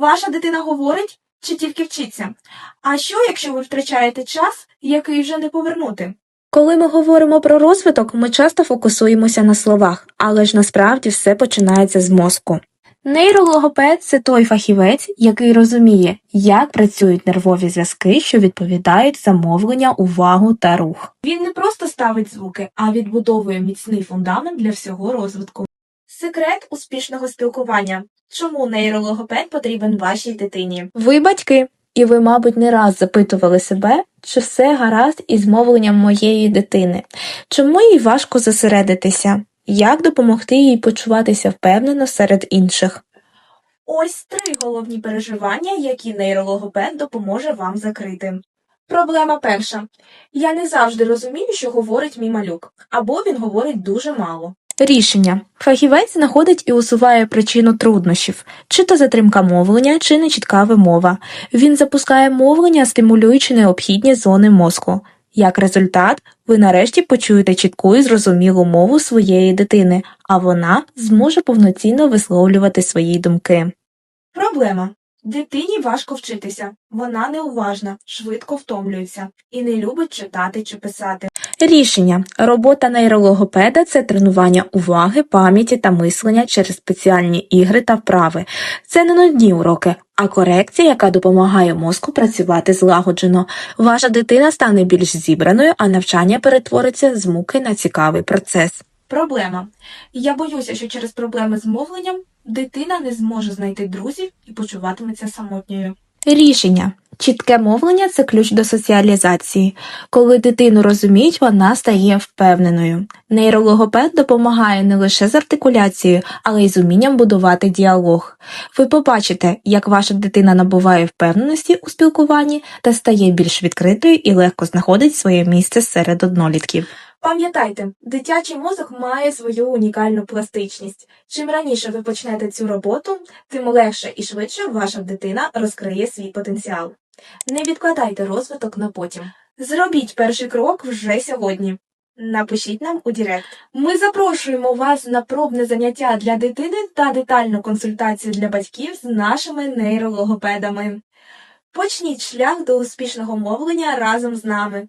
Ваша дитина говорить чи тільки вчиться? А що, якщо ви втрачаєте час, який вже не повернути? Коли ми говоримо про розвиток, ми часто фокусуємося на словах, але ж насправді все починається з мозку. Нейрологопед це той фахівець, який розуміє, як працюють нервові зв'язки, що відповідають за мовлення, увагу та рух. Він не просто ставить звуки, а відбудовує міцний фундамент для всього розвитку. Секрет успішного спілкування. Чому нейрологопед потрібен вашій дитині? Ви батьки, і ви, мабуть, не раз запитували себе, чи все гаразд із мовленням моєї дитини, чому їй важко зосередитися, як допомогти їй почуватися впевнено серед інших. Ось три головні переживання, які нейрологопед допоможе вам закрити. Проблема перша. Я не завжди розумію, що говорить мій малюк, або він говорить дуже мало. Рішення. Фахівець знаходить і усуває причину труднощів, чи то затримка мовлення, чи нечітка вимова. Він запускає мовлення, стимулюючи необхідні зони мозку. Як результат, ви нарешті почуєте чітку і зрозумілу мову своєї дитини, а вона зможе повноцінно висловлювати свої думки. Проблема. Дитині важко вчитися. Вона неуважна, швидко втомлюється і не любить читати чи писати. Рішення. Робота нейрологопеда це тренування уваги, пам'яті та мислення через спеціальні ігри та вправи. Це не нудні уроки, а корекція, яка допомагає мозку працювати злагоджено. Ваша дитина стане більш зібраною, а навчання перетвориться з муки на цікавий процес. Проблема. Я боюся, що через проблеми з мовленням дитина не зможе знайти друзів і почуватиметься самотньою. Рішення. Чітке мовлення це ключ до соціалізації. Коли дитину розуміють, вона стає впевненою. Нейрологопед допомагає не лише з артикуляцією, але й з умінням будувати діалог. Ви побачите, як ваша дитина набуває впевненості у спілкуванні та стає більш відкритою і легко знаходить своє місце серед однолітків. Пам'ятайте, дитячий мозок має свою унікальну пластичність. Чим раніше ви почнете цю роботу, тим легше і швидше ваша дитина розкриє свій потенціал. Не відкладайте розвиток на потім. Зробіть перший крок вже сьогодні. Напишіть нам у Директ. Ми запрошуємо вас на пробне заняття для дитини та детальну консультацію для батьків з нашими нейрологопедами. Почніть шлях до успішного мовлення разом з нами.